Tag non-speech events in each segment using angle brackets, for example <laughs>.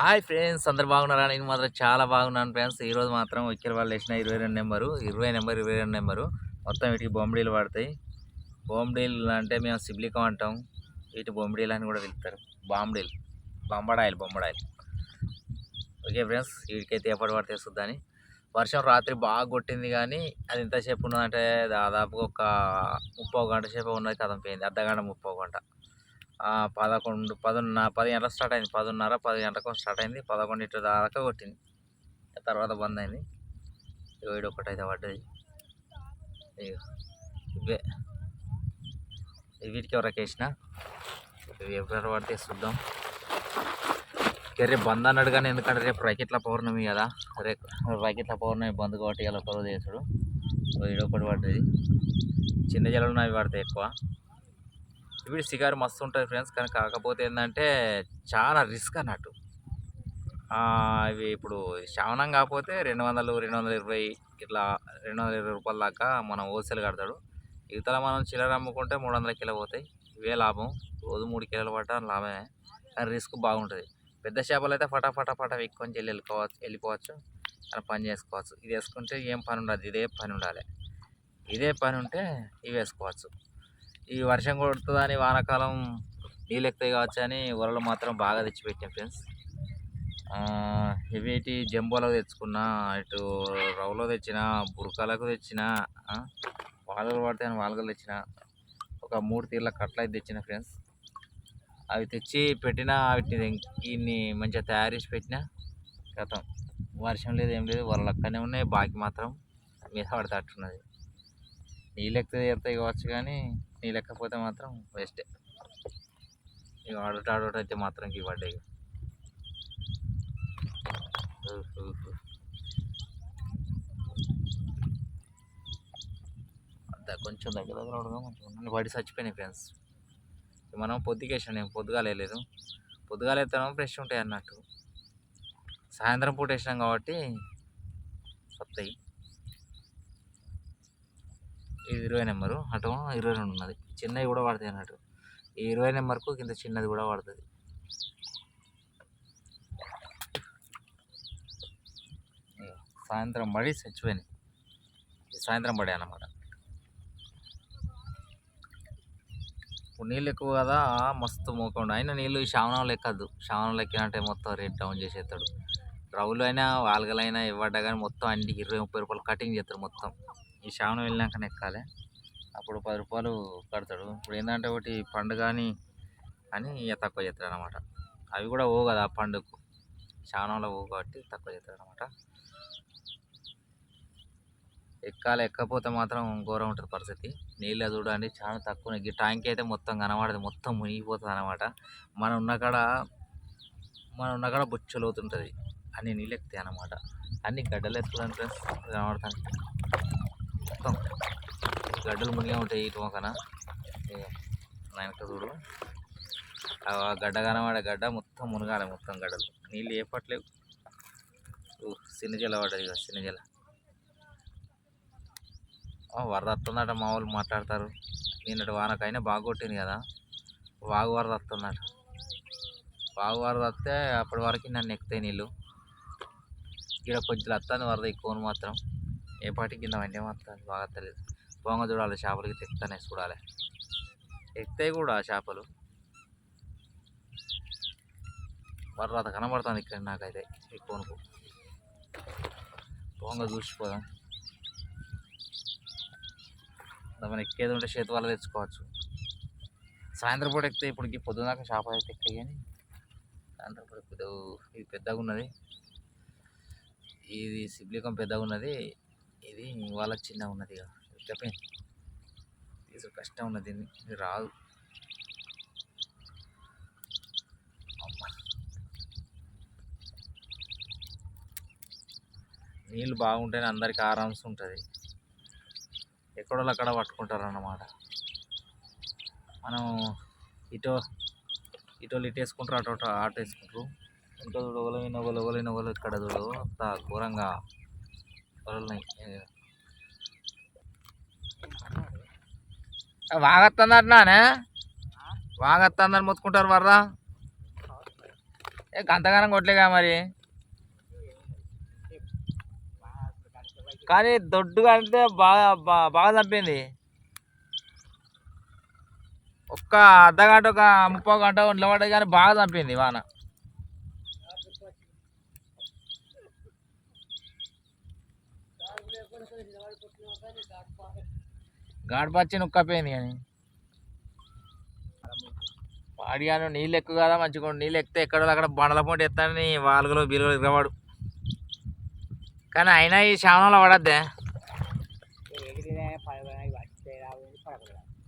Hi friends అందరు బాగున్నారా? నేను మాత్రం చాలా బాగున్నాను ఫ్రెండ్స్. ఈ రోజు మాత్రం ఇక్కడ వాళ్ళు వేసిన ఇరవై రెండు నెంబరు ఇరవై నెంబర్ ఇరవై రెండు నెంబరు. మొత్తం వీటికి బొమ్మడీలు పడతాయి. బొమ్మడీలు అంటే మేము సిబ్లికం అంటాం. వీటి బొమ్మడీలు అని కూడా పిలుస్తారు. బాంబడీలు బొమ్మడాయిలు బొమ్మడాయిలు. ఓకే ఫ్రెండ్స్ వీటికైతే ఎప్పటి పడితే చూద్దని వర్షం రాత్రి బాగా కొట్టింది కానీ అది ఎంతసేపు ఉన్నదంటే దాదాపు ఒక ముప్పై గంట సేపు ఉన్నది కథం పోయింది. అర్ధగంట ముప్పో ముప్పై గంట. పదకొండు పదున్న పది గంటలకు స్టార్ట్ అయింది. పదిన్నర పది గంటలకు స్టార్ట్ అయింది. పదకొండు ఇటు దాకా కొట్టింది. తర్వాత బంద్ అయింది. ఏడు ఈడ ఒకటి అయితే పడ్డది ఇవే. వీటికి ఎవరికి వేసిన? ఇవి ఎవరు పడితే చూద్దాం. ఇక రేపు బంద్ అన్నాడు కానీ ఎందుకంటే రేపు రైకెట్ల పౌర్ణమి కదా. రేపు రైకెట్ల పౌర్ణమి బంద్ కాబట్టి ఇలా ఒకరోజు వేసాడు ఒకటి పడ్డది చిన్న జలలు అవి పడతాయి ఎక్కువ. ఇవి సిగారు మస్తు ఉంటుంది ఫ్రెండ్స్ కానీ కాకపోతే ఏంటంటే చాలా రిస్క్ అన్నట్టు. ఇవి ఇప్పుడు శ్రావణం కాకపోతే రెండు వందలు రెండు వందల ఇరవై ఇట్లా రెండు వందల ఇరవై రూపాయల దాకా మనం హోల్సేల్ కడతాడు. ఇతర మనం చిల్లర అమ్ముకుంటే మూడు వందల కిలో పోతాయి? ఇవే లాభం. రోజు మూడు కిలోలు పట్ట లాభమే. కానీ రిస్క్ బాగుంటుంది. పెద్ద చేపలు అయితే ఫటా ఫటా ఎక్కువని వెళ్ళి వెళ్ళిపోవచ్చు వెళ్ళిపోవచ్చు కానీ పని చేసుకోవచ్చు. ఇది వేసుకుంటే ఏం పని ఉండదు. ఇదే పని ఉండాలి. ఇదే పని ఉంటే ఇవి వేసుకోవచ్చు. ఈ వర్షం కొడుతుందని వానాకాలం నీళ్ళు ఎక్కుతాయి కావచ్చు అని వరలు మాత్రం బాగా తెచ్చిపెట్టాం ఫ్రెండ్స్. ఇవేటి జంబోలో తెచ్చుకున్న ఇటు రవ్వలో తెచ్చిన బురకాలకు తెచ్చిన వాలగలు పడితే అని వాలుగలు తెచ్చిన ఒక మూడు తీర్ల కట్ల అయితే తెచ్చిన ఫ్రెండ్స్. అవి తెచ్చి పెట్టిన వాటిని దీన్ని మంచిగా తయారు చేసి పెట్టిన గతం. వర్షం లేదు ఏం లేదు వరలు అక్కడనే ఉన్నాయి బాకీ మాత్రం మీద పడితే అట్టున్నది. నీళ్ళు ఎక్కితే ఎత్తాయి కావచ్చు కానీ నీ లేకపోతే మాత్రం వేస్టే. ఇక ఆడట ఆడట అయితే మాత్రం ఇవి పడ్డాయి కొంచెం దగ్గర దగ్గర ఉండగా కొంచెం పడి వాడి చచ్చిపోయినాయి ఫ్రెండ్స్. మనం పొద్దుకేసాం నేను పొద్దుగాల వేయలేదు పొద్దుగాల వేస్తాను ఫ్రెష్ ఉంటాయి అన్నట్టు. సాయంత్రం పూట వేసినాం కాబట్టి వస్తాయి ఇది ఇరవై నెంబరు అటు ఇరవై రెండు ఉన్నది. చిన్నవి కూడా పడతాయి అన్నట్టు. ఈ ఇరవై నెంబర్కు కింద చిన్నది కూడా పడుతుంది సాయంత్రం పడి చచ్చిపోయినాయి. సాయంత్రం పడే అన్నమాట. ఇప్పుడు నీళ్ళు ఎక్కువ కదా మస్తు మోకుండా అయినా నీళ్ళు ఈ ఎక్కద్దు శ్రావణంలో ఎక్కినంటే మొత్తం రేట్ డౌన్ చేసేస్తాడు. రవ్వులు అయినా వాల్గలైనా ఇవ్వడ్డా కానీ మొత్తం అన్నిటికి ఇరవై ముప్పై రూపాయలు కటింగ్ చేస్తారు మొత్తం. ఈ శ్రావణం వెళ్ళినాకనే ఎక్కాలి. అప్పుడు పది రూపాయలు కడతాడు. ఇప్పుడు ఏంటంటే ఒకటి పండుగ అని అని ఇక తక్కువ చేస్తాడు అనమాట అవి కూడా ఓ కదా పండుగకు శ్రావణంలో ఓ కాబట్టి తక్కువ చేస్తాడు అనమాట ఎక్కాలి. ఎక్కపోతే మాత్రం ఘోరం ఉంటుంది పరిస్థితి. నీళ్ళు చూడండి చాలా తక్కువ. ఈ ట్యాంక్ అయితే మొత్తం కనబడదు. మొత్తం మునిగిపోతుంది అనమాట మనం ఉన్నకాడ మనం ఉన్నకాడ బొచ్చలు అవుతుంటుంది అన్ని నీళ్ళు ఎక్కుతాయి అనమాట అన్ని గడ్డలు ఎత్తుకోవడానికి ఫ్రెండ్స్. కనబడతాను. మొత్తం. గడ్డలు మునిగే ఉంటాయి ఇటు మొక్కన నాయనక చూడు. ఆ గడ్డ కనబడే గడ్డ మొత్తం మునగాలి మొత్తం గడ్డలు. నీళ్ళు ఏ పట్టలేవు ఊ, చిన్న జల పడ్డది ఇక చిన్న జల వరద వస్తుందట మా వాళ్ళు మాట్లాడతారు. నిన్నటి వానకైనా బాగా కొట్టింది కదా. వాగు వరద వస్తుందట. వాగు వరద వస్తే అప్పటి వరకు నన్ను ఎక్కుతాయి నీళ్ళు. ఇక్కడ కొంచెం వస్తుంది వరద ఎక్కువ మాత్రం. ఏ పాటికి కింద వండే మాత్రం బాగా తెలియదు పొంగ చూడాలి చేపలకి తెస్తానే చూడాలి. ఎక్కుతాయి కూడా ఆ చేపలు. వరద కనబడుతుంది ఇక్కడ నాకైతే ఎక్కువనుకో పొంగ చూసిపోదాం. మనం ఎక్కేది ఉంటే చేతి వల్ల తెచ్చుకోవచ్చు. సాయంత్రం పూట ఎక్కితే ఇప్పటికి పొద్దున దాకా చేపలు అయితే ఎక్కాయి కానీ సాయంత్రం పూట పెద్ద ఇది పెద్దగా ఉన్నది ఇది సిబ్లికం పెద్దగా ఉన్నది ఇది వాళ్ళకి చిన్నగా ఉన్నది ఇక చెప్పండి. తీసు కష్టం ఉన్నది. ఇది రాదు. అమ్మా. నీళ్ళు బాగుంటేనే అందరికి ఆరామ్స్ ఉంటుంది. ఎక్కడో అక్కడ పట్టుకుంటారు అన్నమాట మనం ఇటో ఇటో ఇటు వేసుకుంటారు అటు అటు ఆట వేసుకుంటారు. ఇంకా చూడు ఒకలైన ఒకరు ఒకలైన ఒకరు ఇక్కడ చూడు అంత ఘోరంగా వాగత్తన్నారు నానే? వాగత్తన్నారు మొత్తుకుంటారు వర్రా ఏ గంతగానం కొట్టలేగా మరి? కానీ దొడ్డుగా అంటే బాగా బాగా చంపింది. ఒక్క అర్ధగంట ఒక ముప్పై గంట ఒంట్లో కానీ బాగా చంపింది వాన. గాడిపచ్చి నొక్కపోయింది కానీ. పాడియాను నీళ్ళు ఎక్కువ కదా మంచిగా. నీళ్ళు ఎక్కితే ఎక్కడో అక్కడ బండల పొంటి ఎత్తాని వాలుగులో బిలువలు ఎగరవాడు కానీ అయినా ఈ శ్రావణంలో పడద్దే.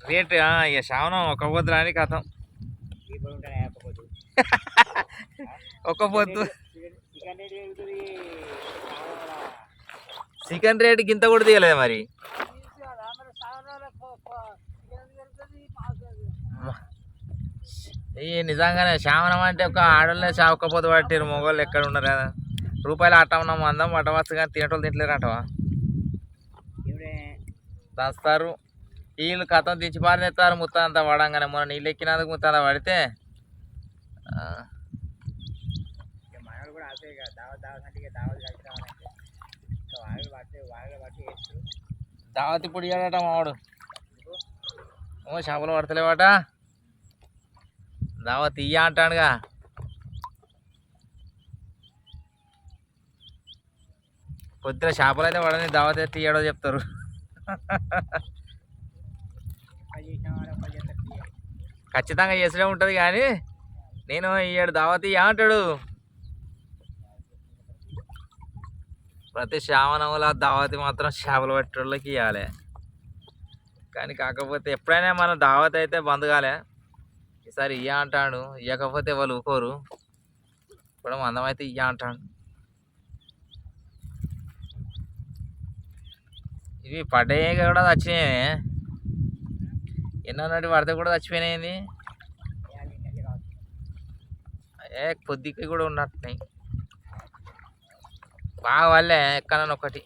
రేట్ ఇక శ్రావణం ఒక పొద్దు రాని కథం. <laughs> ఒక పొద్దు. చికెన్ రేట్ గింత కూడా తీయలేదు మరి? ఈ నిజంగానే శ్రావణం అంటే ఒక ఆడోళ్ళే ఒక్క పొద్దు పట్టారు మొగోళ్ళు ఎక్కడ ఉన్నారు కదా. రూపాయలు అట్ట ఉన్నాం అందం పట్టవచ్చు కానీ తినేటోళ్ళు తింటలేరు అంటవా దంచుతారు. వీళ్ళు కథం దించి పారేస్తారు ముత్త అంతా పడంగానే. మొన్న నీళ్ళు ఎక్కినందుకు ముత్త అంతా పడితే దావత్ ఇప్పుడు ఇయ్యాడట మావాడు ఓ చేపలు పడతలేవాట. దావా తీయ అంటాడుగా పొద్దున చేపలు అయితే పడని దావత్ అయితే చెప్తారు. ఖచ్చితంగా చేసే ఉంటుంది కానీ నేను ఏడు దావత్ ఇయ్య అంటాడు. ప్రతి శ్రావణంలో దావతి మాత్రం చేపలు పట్టేళ్ళకి ఇవ్వాలి కానీ కాకపోతే ఎప్పుడైనా మనం దావత్ అయితే బంద్ కాలే. ఈసారి ఇయ్య అంటాడు. ఇవ్వకపోతే వాళ్ళు ఊకోరు. కూడా మందం అయితే ఇయ్య అంటాడు. ఇవి పడ్డాయి కూడా చచ్చినాయి ఎన్నో నాటి పడితే కూడా చచ్చిపోయినాయి ఏ కొద్దికి కూడా ఉన్నట్టున్నాయి. బాగా వాళ్ళే ఎక్కడన్నా ఒకటి.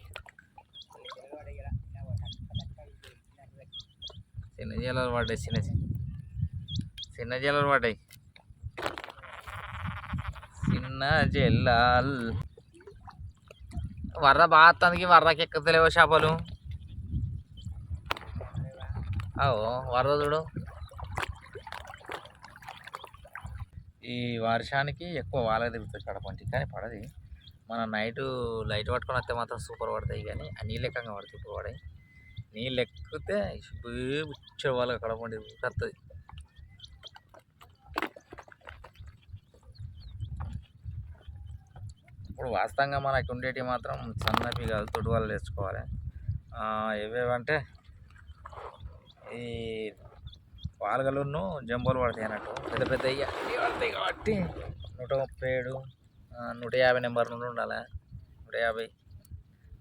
చిన్న జీలలు పడ్డాయి చిన్న చిన్న చిన్న జల్లలు పడ్డాయి చిన్న జల్లాల్ వర్ర బాగా వర్రకి ఎక్కతలేవో చేపలు. అవు వరద చూడు. ఈ వర్షానికి ఎక్కువ వాళ్ళకి తిరుగుతుంది కడపంటి కానీ పడది. మన నైట్ లైట్ పట్టుకొని వస్తే మాత్రం సూపర్ పడతాయి కానీ ఆ నీళ్ళు ఎక్కగా పడతాయి ఇప్పుడు పడాయి. నీళ్ళు ఎక్కితే వచ్చే వాళ్ళకి కడపండి కడుతుంది ఇప్పుడు వాస్తవంగా మనకు ఉండేటివి మాత్రం సన్నపి కాదు తొడు వాళ్ళు తెచ్చుకోవాలి ఏవేవంటే ఈ పాలగలును జంబోలు పడతాయి అన్నట్టు. పెద్ద పెద్ద పడతాయి కాబట్టి నూట ముప్పై ఏడు నూట యాభై నెంబర్ నుండి ఉండాలి. నూట యాభై.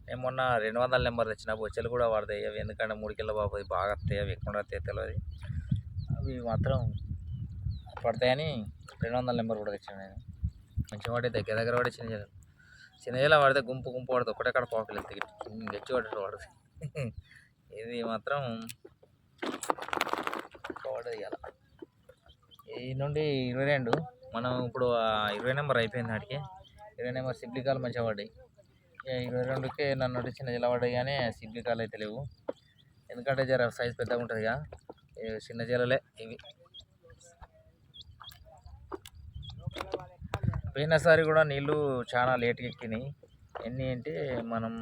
నేను మొన్న రెండు వందల నెంబర్ తెచ్చిన బొచ్చలు కూడా పడతాయి అవి ఎందుకంటే మూడు కిలో బాబు బాగా వస్తాయి అవి ఎక్కువ వస్తాయి తెలియదు అవి మాత్రం పడతాయని రెండు వందల నెంబర్ కూడా తెచ్చాను నేను. మంచిగా వాటి దగ్గర దగ్గర కూడా చిన్న జల చిన్న పడితే గుంపు గుంపు పడితే ఒకటే కాడ పోకలు ఎత్తి గట్టి పడ్డట్టు పడుతుంది ఇది మాత్రం పడదు ఇలా ఈ నుండి ఇరవై రెండు. మనం ఇప్పుడు ఇరవై నెంబర్ అయిపోయింది నాటికి. ఇరవై నెంబర్ సిబ్లికాలు మంచిగా పడ్డాయి. ఇరవై రెండుకే నన్ను చిన్న జిల్లా పడ్డాయి కానీ సిబ్లికాలు అయితే లేవు. ఎందుకంటే జర సైజ్ పెద్దగా ఉంటుంది కదా చిన్న జిల్లలే ఇవి. పోయినసారి కూడా నీళ్ళు చాలా లేట్గా ఎక్కినాయి. ఎన్ని అంటే మనం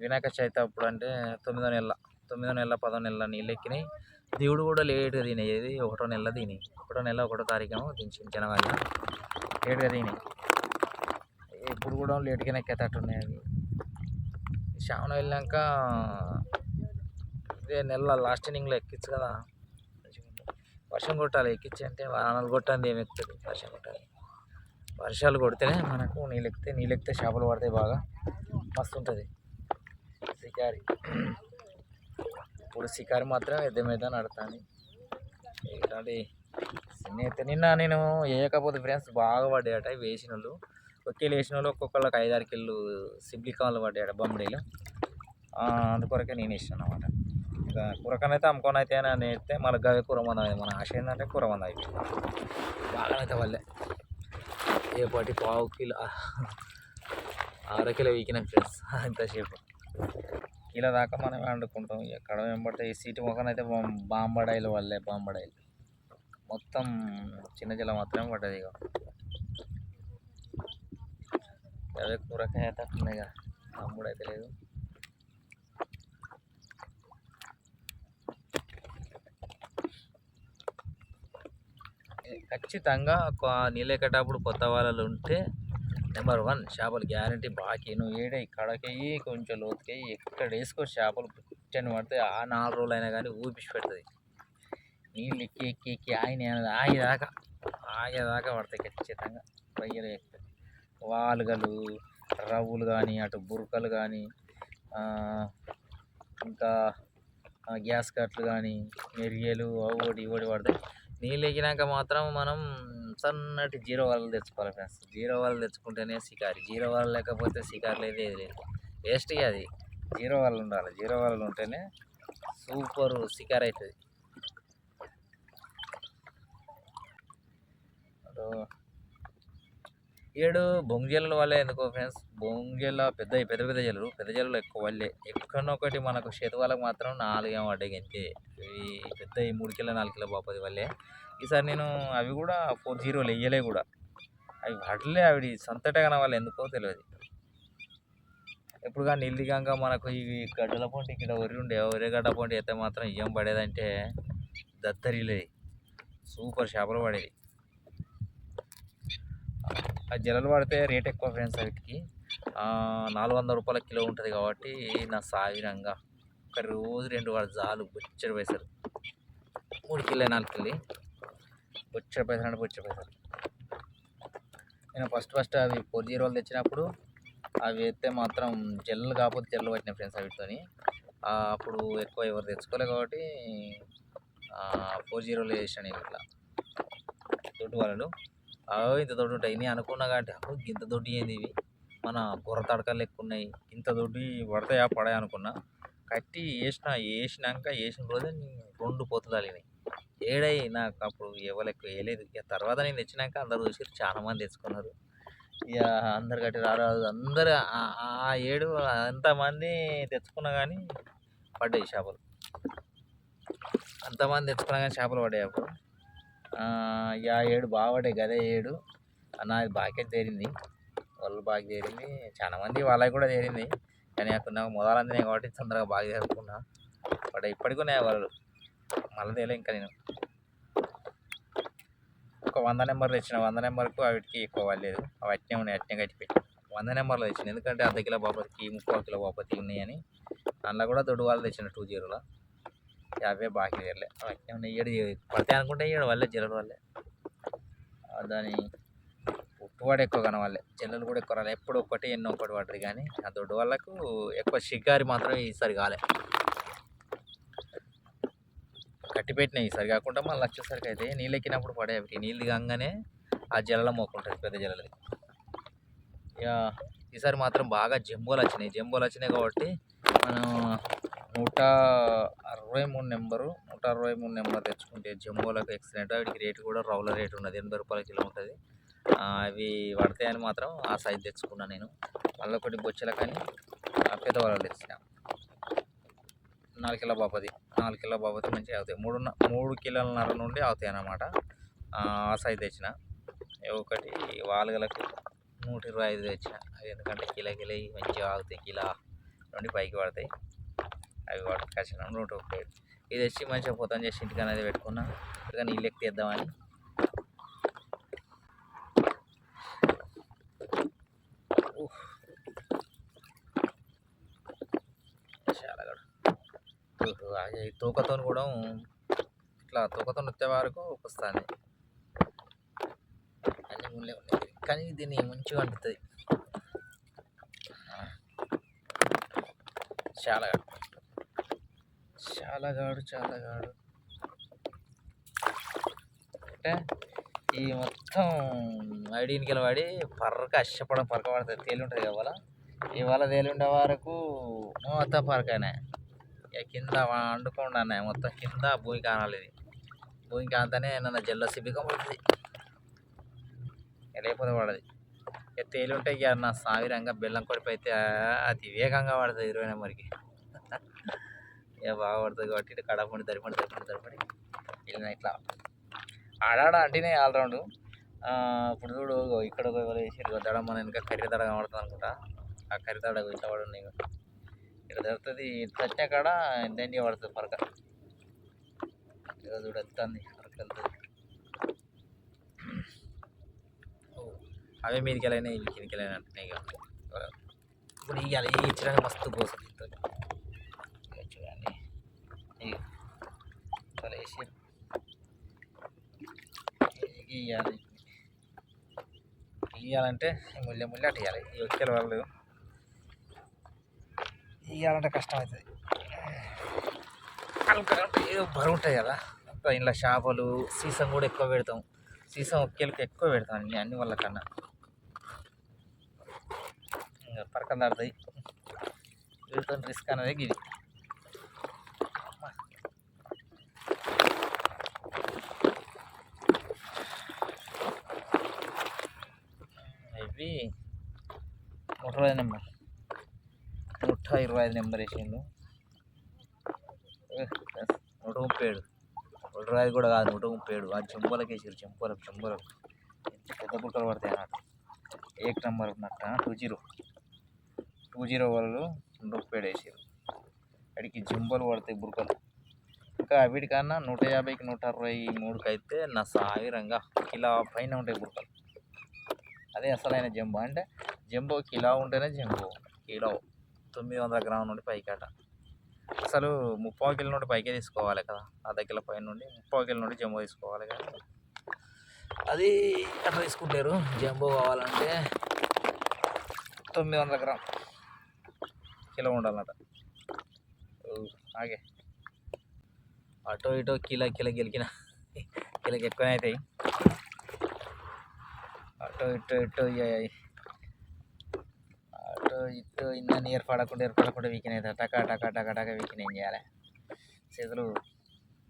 వినాయక చవితి అప్పుడు అంటే తొమ్మిదో నెల తొమ్మిదో నెల పదో నెల నీళ్ళు ఎక్కినాయి. దేవుడు కూడా లేట్గా తినేది. ఒకటో నెల తిని ఒకటో నెల ఒకటో తారీఖు దించింది జనవరి. లేట్గా తిని ఇప్పుడు కూడా లేట్గానే ఎక్కేటట్టున్నాయి అవి. శ్రావణం వెళ్ళాక ఇదే నెల లాస్ట్ ఇన్నింగ్లో ఎక్కించు కదా. వర్షం కొట్టాలి. ఎక్కించి అంటే వానలు కొట్టండి ఏమి ఎక్కుతుంది? వర్షం కొట్టాలి. వర్షాలు కొడితేనే మనకు నీళ్ళు ఎక్కితే నీళ్ళు ఎక్కితే చేపలు పడతాయి బాగా మస్తు ఉంటుంది షికారి. ఇప్పుడు షికారి మాత్రం ఎద్ద మీద నడుతుంది. ఇలాంటి నేత నిన్న నేను వేయకపోతే ఫ్రెండ్స్ బాగా పడ్డాయట వేసిన వాళ్ళు ఒకేళ్ళు వేసిన వాళ్ళు ఒక్కొక్కళ్ళకి ఐదారు కిళ్ళు సిబ్లికాన్లు పడ్డాయట బొమ్మడీలు. అందుకొరకే నేను వేసాను అనమాట ఇంకా అయితే అమ్ముకొని అయితే అని వేస్తే మళ్ళీ గవే కూర మన ఆశ ఏంటంటే కూర మంద అయిపోయింది బాగా అయితే వాళ్ళే ఇంతసేపటి పావు కిలో అర కిలో వీకినాం ఫ్రెండ్స్. ఇంతసేపు కిలో దాకా మనం వండుకుంటాం. ఎక్కడ వెంబడితే ఈ సీటు మొక్కన అయితే బాంబడాయిలు వల్లే బాంబడాయిలు. మొత్తం చిన్న చిల్ల మాత్రమే పడ్డది ఇక. అదే కూరకాయ తక్కున్నాయి కదా తమ్ముడు అయితే లేదు. ఖచ్చితంగా ఒక నీళ్ళు ఎక్కేటప్పుడు కొత్త వాళ్ళలు ఉంటే నెంబర్ వన్ చేపలు గ్యారంటీ బాకీ నువ్వు ఏడే ఇక్కడకెయ్యి కొంచెం లోతుకెయ్యి ఎక్కడ వేసుకో చేపలు పుట్టని పడితే ఆ నాలుగు రోజులు అయినా కానీ ఊపిసి పెడుతుంది. నీళ్ళు ఎక్కి ఎక్కి ఎక్కి ఆయన ఆగేదాకా ఆగేదాకా పడతాయి ఖచ్చితంగా. రొయ్యలు ఎక్కుతాయి వాలుగలు రవ్వులు కానీ అటు బురకలు కానీ ఇంకా గ్యాస్ కట్లు కానీ మెరియలు అవోటి ఇవోటి పడతాయి. నీళ్ళు ఎక్కినాక మాత్రం మనం సన్నటి జీరో వాళ్ళు తెచ్చుకోవాలి ఫ్రెండ్స్. జీరో వాళ్ళు తెచ్చుకుంటేనే షికారి. జీరో వాళ్ళు లేకపోతే షికారులు అయితే ఏది లేదు. వేస్ట్గా అది. జీరో వాళ్ళు ఉండాలి. జీరో వాళ్ళు ఉంటేనే సూపర్ షికార్ అవుతుంది. ఏడు బొంగు వల్లే ఎందుకో ఫ్రెండ్స్ బొంగు పెద్ద పెద్ద పెద్ద జల్లలు పెద్ద జలలు ఎక్కువ వల్లే ఎక్కడొకటి మనకు చేతి వాళ్ళకి మాత్రం నాలుగేమో పడ్డాయి అంతే ఇవి పెద్ద ఈ మూడు కిలో నాలుగు కిలో బాపది వల్లే ఈసారి నేను అవి కూడా ఫోర్ జీరోలు వెయ్యలే కూడా. అవి పడలే అవి సంతటే వాళ్ళు ఎందుకో తెలియదు ఎప్పుడు కానీ నీళ్ళు మనకు ఇవి గడ్డల పొంటి ఇక్కడ ఒరి ఉండే ఒరే గడ్డ పొంటి అయితే మాత్రం ఏం పడేదంటే దత్తరిలేదు సూపర్ చేపలు పడేది జలలు పడితే రేట్ ఎక్కువ ఫ్రెండ్స్ వీటికి. నాలుగు వందల రూపాయల కిలో ఉంటుంది కాబట్టి నా సావిరంగా ఒక రోజు రెండు వాడు జాలు బొచ్చడి పైసలు. మూడు కిలో నాలుగు కిలో బొచ్చడి పైసలు అంటే బొచ్చడి పైసలు. నేను ఫస్ట్ ఫస్ట్ అవి ఫోర్ జీరోలు తెచ్చినప్పుడు అవి వేస్తే మాత్రం జల్లలు కాకపోతే జల్లు పట్టిన ఫ్రెండ్స్ వీటితోని. అప్పుడు ఎక్కువ ఎవరు తెచ్చుకోలే కాబట్టి ఫోర్ జీరోలు వేసాను ఇట్లా. దొడ్డు వాళ్ళు ఇంత దొడ్డు ఉంటాయి నేను అనుకున్నా కాబట్టి అప్పుడు ఇంత దొడ్డు ఏంది ఇవి? మన బుర్ర తడకలు ఎక్కువ ఉన్నాయి. ఇంత దొడ్డు పడతాయా పడాయి అనుకున్నా. కట్టి వేసిన వేసినాక వేసిన రోజే రెండు పోతులు అలిగినాయి. ఏడై నాకు అప్పుడు ఇవ్వలేక వేయలేదు. ఇక తర్వాత నేను తెచ్చినాక అందరు చూసి చాలా మంది తెచ్చుకున్నారు. ఇక అందరు కట్టి రారాదు అందరు ఆ ఏడు అంతమంది తెచ్చుకున్నా కానీ పడ్డాయి చేపలు. అంతమంది తెచ్చుకున్నా కానీ చేపలు పడ్డాయి అప్పుడు. ఇక ఆ ఏడు బాగా పడ్డాయి గదే ఏడు. నాది బాగా తేరింది. వాళ్ళు బాగా చేరింది చాలా మంది వాళ్ళకి కూడా చేరింది కానీ అక్కడ నాకు మొదలందినాయి కాబట్టి తొందరగా బాగా చేసుకున్నా బట్ ఇప్పటికి ఉన్నాయి వాళ్ళు. మళ్ళీ తేలే ఇంకా నేను. ఒక వంద నెంబర్లు ఇచ్చిన వంద నెంబర్కు వాటికి ఎక్కువ వాళ్ళలేదు అవి అట్నే ఉన్నాయి. అట్నే కట్టి పెట్టి వంద నెంబర్లు తెచ్చిన. ఎందుకంటే అర్ధ కిలో బాపతికి ముప్పై కిలో బాపతికి ఉన్నాయని. అందులో కూడా దొడ్డు వాళ్ళు తెచ్చిన టూ జీరోలో. అవే బాకీ వేయలే ఏమన్నా ఇయ్యడు ఏడు పడతాయి అనుకుంటే ఇయ్యడు వాళ్ళే జల్లలు వాళ్ళే. దాని పుట్టువాడు ఎక్కువ కనవాళ్ళే జల్లలు కూడా ఎక్కువ రాలే. ఎప్పుడు ఒక్కటి ఎన్నో ఒకటి పడ్డది కానీ ఆ దొడ్డు వాళ్ళకు ఎక్కువ షికారి మాత్రం ఈసారి కాలే. కట్టి పెట్టినాయి. ఈసారి కాకుండా మళ్ళీ వచ్చేసరికి అయితే నీళ్ళు ఎక్కినప్పుడు పడే నీళ్ళు కాగానే ఆ జలలో మోకుంటుంది పెద్ద జలది ఇక ఈసారి మాత్రం బాగా జంబోలు వచ్చినాయి. జంబోలు వచ్చినాయి కాబట్టి మనం నూట అరవై మూడు నెంబరు నూట అరవై మూడు నెంబర్ తెచ్చుకుంటే జంబోలకు ఎక్సలెంట్ వాటికి రేటు కూడా రౌల రేటు ఉన్నది ఎనభై రూపాయల కిలో ఉంటుంది. అవి పడతాయని మాత్రం ఆ సైజ్ తెచ్చుకున్నాను నేను. మళ్ళీ ఒకటి బొచ్చెల కానీ పెద్దవాళ్ళు తెచ్చిన. నాలుగు కిలో బాపది నాలుగు కిలో బాపతి మంచిగా అవుతాయి. మూడు మూడు కిలోలన్నర నుండి అవుతాయి అన్నమాట. ఆ సైజ్ తెచ్చిన. ఒకటి వాలుగలకు నూట ఇరవై ఐదు తెచ్చిన. అవి ఎందుకంటే కిలో కిలో మంచిగా ఆగుతాయి కిలో నుండి పైకి పడతాయి అవి పట్టుకొచ్చిన నూట ఒకటి ఇది వచ్చి మంచిగా పొతం చేసి ఇంటికి అనేది పెట్టుకున్నా. ఇక నీళ్ళు ఎక్కి తీద్దామని. తూకతో కూడా ఇట్లా తూకతో వచ్చే వరకు వస్తుంది. అన్ని ముళ్ళే ఉన్నాయి. కానీ దీన్ని మంచిగా అనిపిస్తుంది చాలా చాలాగాడు చాలాగాడు అంటే ఈ మొత్తం ఐడీనికి పడి పర్రక అష్టపడం పరక పడుతుంది తేలి ఉంటుంది కదా ఇవాళ. తేలి ఉండే వరకు మొత్తం పరకనే. ఇక కింద వండుకుండా మొత్తం కింద భూమి కానాలి ఇది. భూమి కాంతనే నన్ను జల్ల సిబ్బికం పడుతుంది. లేకపోతే పడదు. ఇక తేలి ఉంటే ఇక నా సావిరంగా బెల్లం కొడిపోయితే అతి వేగంగా పడుతుంది ఇరవై నెంబర్కి ఇక బాగా పడుతుంది కాబట్టి ఇటు కడపండి దరిపండి దరిపండి దరిపడి వెళ్ళిన ఇట్లా. ఆడాడ అంటేనే ఆల్రౌండ్. ఇప్పుడు చూడు ఇక్కడ ఒక ఎవరు వేసారు దడ మన వెనక కర్రీ దడ కనబడుతుంది అనుకుంటా. ఆ కర్రీ దడ ఇట్లా పడుంది ఇక్కడ దొరుకుతుంది తట్టిన కాడ దండిగా పడుతుంది పరక. ఇక చూడు వస్తుంది పరక వెళ్తుంది. అవే మీదకి వెళ్ళినాయి ఇవి కిందకి వెళ్ళినాయి అంటున్నాయి ఇప్పుడు ఇవ్వాలి ఈ మస్తు పోస్తుంది చాలా వేసి ఇవ్వాలి ఇవ్వాలంటే ముళ్ళ ముళ్ళ అటు ఇవ్వాలి ఈ ఒక్కల వాళ్ళు ఇవ్వాలంటే కష్టం అవుతుంది ఏదో బరువు ఉంటాయి కదా ఇంకా ఇంట్లో చేపలు సీసం కూడా ఎక్కువ పెడతాం సీసం ఒక్కేళ్ళకి ఎక్కువ పెడతాం అన్ని అన్ని వాళ్ళ కన్నా ఇంకా పరకం దాడుతాయి రిస్క్ అనేది ఇది చెప్పి నూట ఇరవై ఐదు నెంబర్. నూట ఇరవై ఐదు నెంబర్ వేసిండు. నూట ముప్పై ఏడు. నూట ఇరవై ఐదు కూడా కాదు నూట ముప్పై ఏడు. ఆ చెంపలకు వేసారు చెంపలకు చెంపలకు పెద్ద బుట్టలు పడతాయి అన్నట్టు ఏక్ నెంబర్ ఉన్నట్ట టూ జీరో. టూ జీరో వాళ్ళు నూట ముప్పై ఏడు వేసారు అడికి జంబులు పడతాయి బురకలు. ఇంకా వీటికన్నా నూట యాభైకి నూట అరవై మూడుకి అయితే నా సాయిరంగా కిలో పైన ఉంటాయి బురకలు. అదే అసలైన జంబో. అంటే జంబో కిలో ఉంటేనే జంబో. కిలో తొమ్మిది వందల గ్రాముల నుండి పైకాట. అసలు ముప్పావు కిలో నుండి పైకే తీసుకోవాలి కదా. అర్ధ కిలో పైన నుండి ముప్పావు కిలో నుండి జంబో తీసుకోవాలి కదా. అది అట్లా తీసుకుంటారు? జంబో కావాలంటే తొమ్మిది వందల గ్రామ్ కిలో ఉండాలన్నమాట. అలాగే ఆగే. అటో ఇటో కిలో కిలో గెలికిన. కిలోకి ఎక్కువనే అవుతాయి అటో ఇటో ఇటో అటు అటో ఇటో ఇన్న ఏర్పడకుండా ఏర్పడకుండా వీకినాయి టకా టకా టకా టకా వీకిన ఏం చేయాలి. చేతులు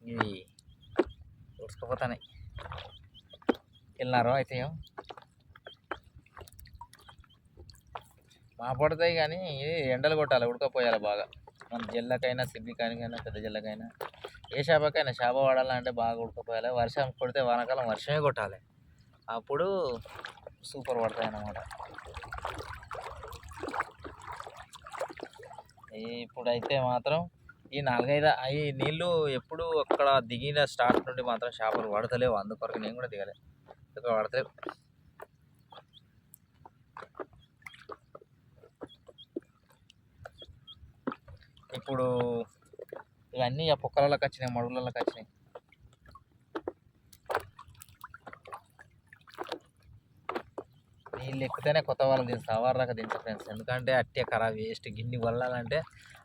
ఇవి ఉడుచుకుపోతున్నాయి. వెళ్ళినారు అయితే మా పడతాయి కానీ ఇది ఎండలు కొట్టాలి ఉడకపోయాలి బాగా. మన జల్లకైనా సిబ్బికానికైనా పెద్ద జల్లకైనా. ఏ చేపకైనా చేప వాడాలంటే బాగా ఉడకపోయాలి. వర్షం కొడితే వానాకాలం వర్షమే కొట్టాలి. అప్పుడు సూపర్ పడతాయి అన్నమాట ఇప్పుడైతే మాత్రం ఈ నాలుగైదు ఈ నీళ్ళు ఎప్పుడు అక్కడ దిగిన స్టార్ట్ నుండి మాత్రం చేపలు పడతలేవు. అందుకొరకు నేను కూడా దిగలే. ఇక్కడ పడతలేవు. ఇప్పుడు ఇవన్నీ ఆ పొక్కలలోకి వచ్చినాయి మడుగులలోకి వచ్చినాయి. నీళ్ళు ఎక్కితేనే కొత్త వాళ్ళు దించు అవర్రాక దించు ఫ్రెండ్స్. ఎందుకంటే అట్టే ఖరాబ్ వేస్ట్. గిన్ని వల్లాలంటే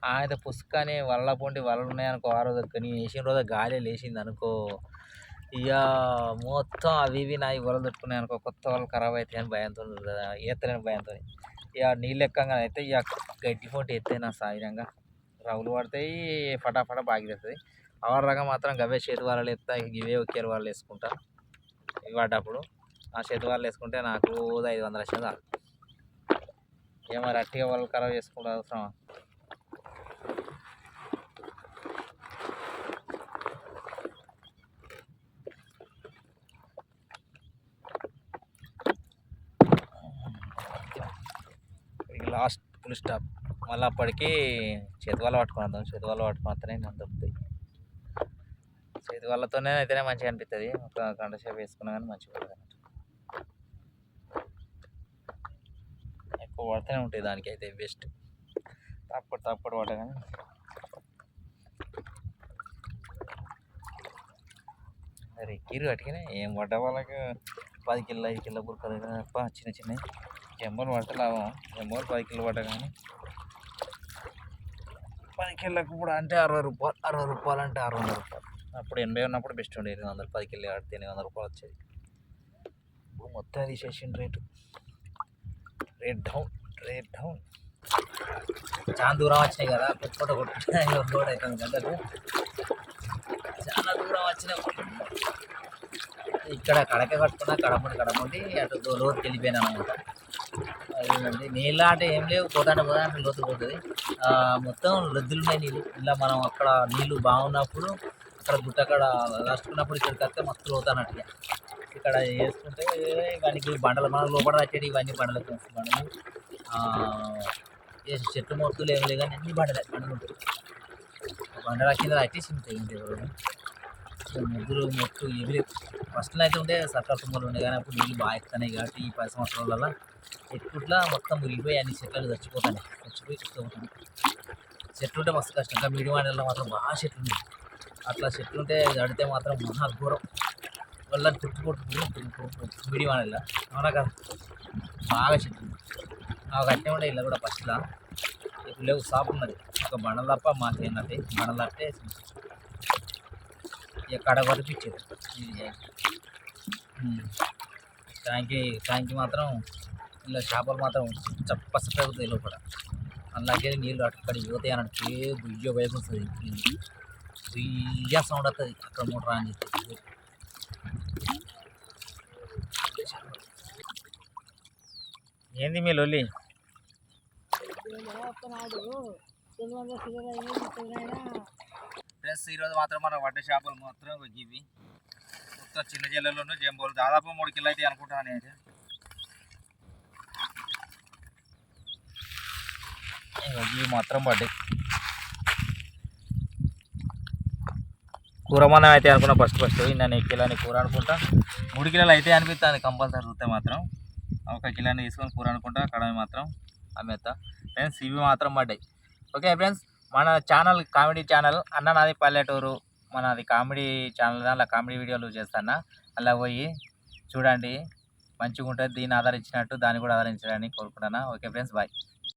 ఆయన పుసుకని వల్ల పొంటి వలలు ఉన్నాయనుకో ఆ రోజు కానీ వేసిన రోజు గాలి లేచింది అనుకో ఇక మొత్తం అవి ఇవి నా వలలు తట్టుకున్నాయి అనుకో కొత్త వాళ్ళు ఖరాబ్ అవుతాయి అని భయంతో ఈతలేని భయంతో ఇక నీళ్ళు ఎక్కగానే అయితే ఇక గడ్డి పొంటి ఎత్తే నా సాయిరంగా. రవ్వులు పడతాయి ఫటాఫట బాగిస్తుంది అవర్రాగా మాత్రం గవే చేతి వాళ్ళు ఎత్తా ఇవే ఒకేరు వాళ్ళు వేసుకుంటా. ఇవి పడ్డప్పుడు ఆ చేతి వాళ్ళు వేసుకుంటే నాకు రోజు ఐదు వందల లక్షలు చాలు ఏమో రట్టిగా వాళ్ళు ఖరాబ్ చేసుకుంటే అవసరమా లాస్ట్ ఫుల్ స్టాప్. మళ్ళీ అప్పటికి చేతి వల్ల పట్టుకుని చేతి వల్ల పట్టుకుని నేను దొరుకుతాయి చేతి వాళ్ళతోనే అయితేనే మంచిగా అనిపిస్తుంది ఒక గంట సేపు వేసుకున్నా కానీ మంచిగా ఉంటుంది అన్నట్టు ఎక్కువ పడుతూనే ఉంటాయి దానికి అయితే బెస్ట్ తప్పుడు తప్పుడు పడ కానీ ఎక్కిరు అటుకనే ఏం పడ్డ వాళ్ళకి? పది కిలో ఐదు కిలో బుర్కలు తప్ప చిన్న చిన్నవి. జంబోలు పడితే లాభం. జంబోలు పది కిలో పడ్డా కానీ. పది కిలోకి ఇప్పుడు అంటే అరవై రూపాయలు అరవై రూపాయలు అంటే అరవై వందల రూపాయలు. అప్పుడు ఎనభై ఉన్నప్పుడు బెస్ట్ ఉండేది. ఎనిమిది వందలు పది కిలో ఆడితే ఎనిమిది వందల రూపాయలు వచ్చేది. ఇప్పుడు మొత్తం తీసేసిండు rate. Rate down rate down చాలా దూరం వచ్చినాయి కదా కొట్టుకోట కొట్టుకుంటే లోడ్ అవుతుంది గంటకు చాలా దూరం వచ్చినాయి ఇక్కడ కడక కట్టుకున్న కడముడి కడముడి అటు దో- లోతుకి వెళ్ళిపోయాను అనమాట. అదేనండి. నీళ్ళ అంటే ఏం లేవు పోతాంటే పోతాంటే లోతు పోతుంది. మొత్తం లొద్దులు ఉన్నాయి నీళ్ళు. ఇలా మనం అక్కడ నీళ్ళు బాగున్నప్పుడు అక్కడ గుట్ట అక్కడ రాసుకున్నప్పుడు ఇక్కడికి వస్తే మస్తు పోతానట్టుగా ఇక్కడ వేసుకుంటే ఇవన్నీ బండలు మన లోపల వచ్చేటి ఇవన్నీ బండలు బండలు చెట్లు మొత్తులు ఏం లేవు కానీ అన్ని బండలే బండలు ఉంటాయి. బండల కింద కట్టేసి ఉంటాయి ఇంటి ముగ్గురు మొత్తం ఎగిరి ఫస్ట్లో అయితే ఉంటే సర్కార్ తుమ్మలు ఉండే కానీ అప్పుడు నీళ్ళు బాగా ఎక్కుతున్నాయి కాబట్టి ఈ పది సంవత్సరాల ఎక్కుట్లా మొత్తం మురిగిపోయి అన్ని చెట్లు చచ్చిపోతాయి చచ్చిపోయి చచ్చిపోతుంది చెట్లు ఉంటే మస్తు కష్టం. ఇంకా మీడియం వాడల్లో మాత్రం బాగా చెట్లు ఉన్నాయి. అట్లా చెట్లు ఉంటే అడితే మాత్రం మహా ఘోరం. వాళ్ళని తుట్టు కొట్టు మీడియం వాడల్లో అవునా కదా? బాగా చెట్లు ఉన్నాయి. ఆ కట్టే ఉండే ఇల్లు కూడా ఫస్ట్లో ఇప్పుడు లేవు షాప్ ఉన్నది. ఒక బండలు తప్ప మాకేందంటే బండలు తప్పితే ఇక కడ వరకు ఇచ్చేది ట్యాంకి ట్యాంకి మాత్రం ఇలా చేపలు మాత్రం చప్ప లోపల. అలాగే నీళ్ళు అక్కడ పోతాయి అన్నట్టు బుయ్యో వైపు వస్తుంది. బుయ్య సౌండ్ వస్తుంది. అక్కడ మోటార్ ఆన్ చేస్తే. ఏంది మీ లొల్లి? ఫ్రెండ్స్ ఈరోజు మాత్రం మన వడ్డ చేపలు మాత్రం ఇవి. మొత్తం చిన్న జిల్లాలోనూ జంబోలు. దాదాపు మూడు కిలో అయితే అనుకుంటాను ఇగో ఇవి మాత్రం పడ్డాయి. కూర మనం అయితే అనుకున్నా ఫస్ట్ ఫస్ట్. నేను కిలోని కూర అనుకుంటా. మూడు కిలోలు అయితే అనిపిస్తుంది కంపల్సరీ చూస్తే మాత్రం. ఒక కిలోని తీసుకొని కూర అనుకుంటా కడవి మాత్రం అమ్మేస్తా ఫ్రెండ్స్ ఇవి మాత్రం పడ్డాయి. ఓకే ఫ్రెండ్స్ మన ఛానల్ కామెడీ ఛానల్ అన్న నాది పల్లెటూరు. మనది కామెడీ ఛానల్ అలా కామెడీ వీడియోలు చేస్తాను? అలా పోయి చూడండి. మంచిగా ఉంటుంది దీన్ని ఆదరించినట్టు దాన్ని కూడా ఆదరించడానికి కోరుకుంటున్నా. Okay friends bye